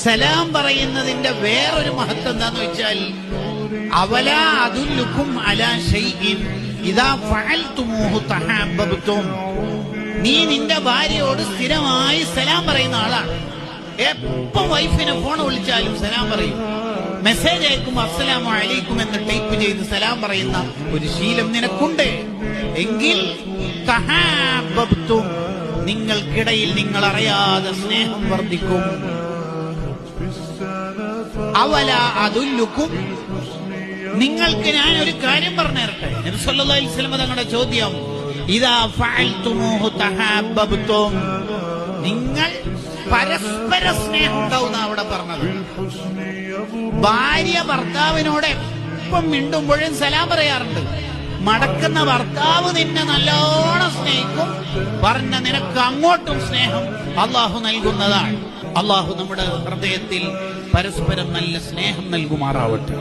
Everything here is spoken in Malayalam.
സലാം പറയുന്നതിന്റെ വേറൊരു മഹത്വം എന്താന്ന് വെച്ചാൽ അവല അതുല്ലുക്കും അലാ ഷൈഇൻ ഇദാ ഫഅൽതുമൂഹു തഹാബ്ബതും നീ നിന്റെ ഭാര്യയോട് സ്ഥിരമായി സലാം പറയുന്ന ആളാണ്. എപ്പോ വൈഫിനെ ഫോൺ വിളിച്ചാലും സലാം പറയും. മെസ്സേജ് അയക്കും അസ്സലാമു അലൈക്കും എന്ന് ടൈപ്പ് ചെയ്ത് സലാം പറയുന്ന ഒരു ശീലം നിനക്കുണ്ട്. എങ്കിൽ നിങ്ങൾക്കിടയിൽ നിങ്ങൾ അറിയാതെ സ്നേഹം വർദ്ധിക്കും. അവല അതുല്ലുക്കും. നിങ്ങൾക്ക് ഞാൻ ഒരു കാര്യം പറഞ്ഞു തരട്ടെ അലൈഹി തങ്ങളുടെ ചോദ്യം ഇതാ നിങ്ങൾ പരസ്പര സ്നേഹം ഉണ്ടാവുന്ന അവിടെ പറഞ്ഞത്. ഭാര്യ ഭർത്താവിനോട് എപ്പം മിണ്ടുമ്പോഴും സലാം പറയാറുണ്ട്. മടക്കുന്ന ഭർത്താവ് നിന്നെ നല്ലോണം സ്നേഹിക്കും. പറഞ്ഞ നിനക്ക് അങ്ങോട്ടും സ്നേഹം അള്ളാഹു നൽകുന്നതാണ്. അള്ളാഹു നമ്മുടെ ഹൃദയത്തിൽ പരസ്പരം നല്ല സ്നേഹം നൽകുമാറാവട്ടെ.